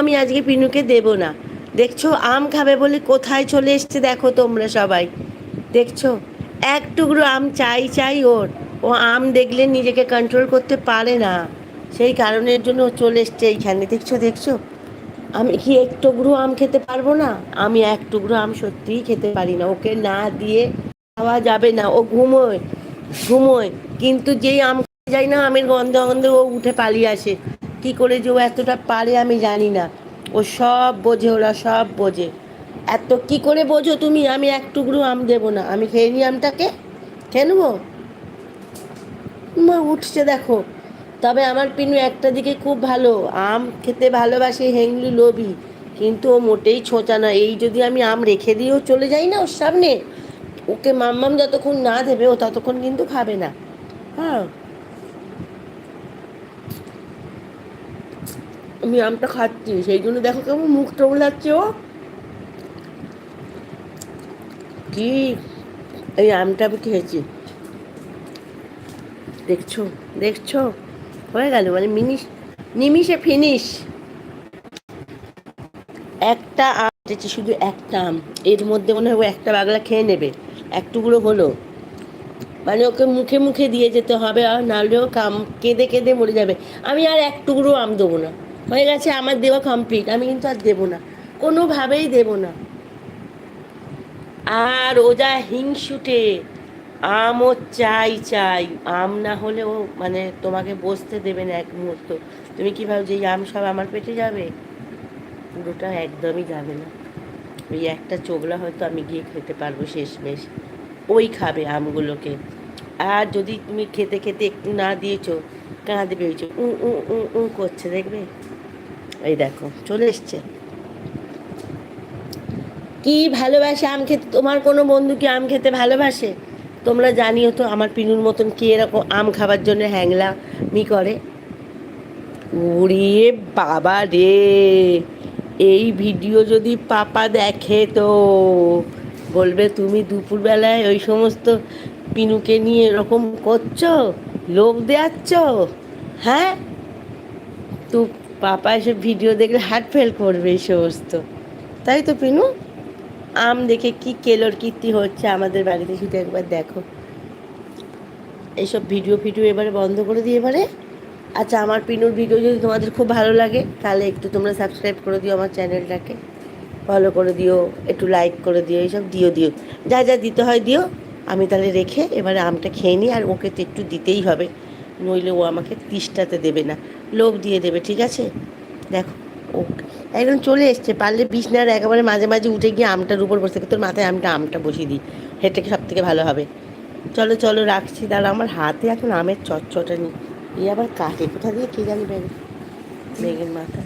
আমি আজকে পিনুকে দেব না। দেখছ, আম খাবে বলে কোথায় চলে এসছে দেখো তোমরা সবাই। দেখছ, এক টুকরো আম চাই চাই ওর। ও আম দেখলে নিজেকে কন্ট্রোল করতে পারে না। সেই কারণের জন্য ও চলে এসছে এইখানে। দেখছ দেখছ? আমি কি এক টুকরো আম খেতে পারব না? আমি এক টুকরো আম সত্যিই খেতে পারি না। ওকে না দিয়ে খাওয়া যাবে না। ও ঘুমোয় ঘুমোয়। কিন্তু যেই আম যাই না, আমের গন্ধ, গন্ধে ও উঠে পালিয়ে আসে। কি করে যে ও এতটা পারে আমি জানি না। ও সব বোঝে, ওরা সব বোঝে। এত কি করে বোঝো তুমি? আমি এক টুকরো আম দেবো না। আমি খেয়ে নিই আমটাকে। খেয়ে নেব? মা, উঠছে দেখো। তবে আমার পিনু একটা দিকে খুব ভালো। আম খেতে ভালোবাসে হেংলু লোভি। কিন্তু ও মোটেই ছোঁচা না। এই যদি আমি আম রেখে দিয়েও চলে যাই না ওর সামনে, ওকে মাম্মাম যতক্ষণ না দেবে, ও ততক্ষণ কিন্তু খাবে না। হ্যাঁ। আমি আমটা খাচ্ছি, সেই জন্য দেখো কেমন মুখটা উলাচ্ছে ও। কি? এই আমটা আমি খেয়েছি। দেখছ? দেখছ? হয়ে গেল মানে মিনিশ নিমিষে ফিনিশ একটা আম কেটেছি, শুধু একটা আম। এর মধ্যে মনে হয় ও একটা বাগলা খেয়ে নেবে। এক টুকরো হলো। মানে ওকে মুখে মুখে দিয়ে যেতে হবে আর নাহলেও কাম কেঁদে কেঁদে মরে যাবে। আমি আর এক টুকরো আম দেবো না। হয়ে গেছে, আমার দেওয়া কমপ্লিট আমি কিন্তু আর দেবো না। কোনোভাবেই দেবো না। আর ও যা হিংসুটে, আমও চাই চাই। আম না হলে ও মানে তোমাকে বসতে দেবে না এক মুহূর্ত। তুমি কি ভাবো যে এই আম সব আমার পেটে যাবে? পুরোটা একদমই যাবে না। ওই একটা চোগলা হয়তো আমি গিয়ে খেতে পারব শেষমেশ। ওই খাবে আমগুলোকে। আর যদি তুমি খেতে খেতে একটু না দিয়েছ কাঁদবে বেরিয়েছো, উ উ উ উ করছে, দেখবে? এই দেখো, চলে এসছে। কি ভালোবাসে আম খেতে? তোমার কোনো বন্ধু কি আম খেতে ভালোবাসে? তোমরা জানিও তো আমার পিনুর মতন কি এরকম আম খাবার জন্য হ্যাংলা মি করে। উড়িয়ে বাবা রে, এই ভিডিও যদি পাপা দেখে তো, বলবে তুমি দুপুরবেলায় ওই সমস্ত পিনুকে নিয়ে এরকম করছ? লোক দেয়াচ্ছ? হ্যাঁ? তো পাপা এসব ভিডিও দেখলে হার্ট ফেল করবে এই সমস্ত। তাই তো পিনু? আম দেখে কি কেলোর কীর্তি হচ্ছে আমাদের বাড়িতে শুধু একবার দেখো। এইসব ভিডিও ফিডিও এবারে বন্ধ করে দিয়ে এবারে। আচ্ছা আমার পিনুর ভিডিও যদি তোমাদের খুব ভালো লাগে, তাহলে একটু তোমরা সাবস্ক্রাইব করে দিও আমার চ্যানেলটাকে ফলো করে দিও, একটু লাইক করে দিও, এইসব দিও দিও। যা যা দিতে হয় দিও। আমি তাহলে রেখে এবারে আমটা খেয়ে নিই, আর ওকে তো একটু দিতেই হবে। নইলে ও আমাকে তিষ্টাতে দেবে না, লোভ দিয়ে দেবে, ঠিক আছে? দেখো ও একদম চলে এসছে, পারলে বিছনার একেবারে মাঝে মাঝে উঠে গিয়ে আমটার উপর বসে তোর মাথায় আমটা আমটা বসিয়ে দিই। হেঁটে সব থেকে ভালো হবে। চলো চলো, রাখছি। তাহলে আমার হাতে এখন আমের চটচটা নেই। এই আবার কাটে, কোথা দিয়ে কে জানি বেগে বেগের মাথা।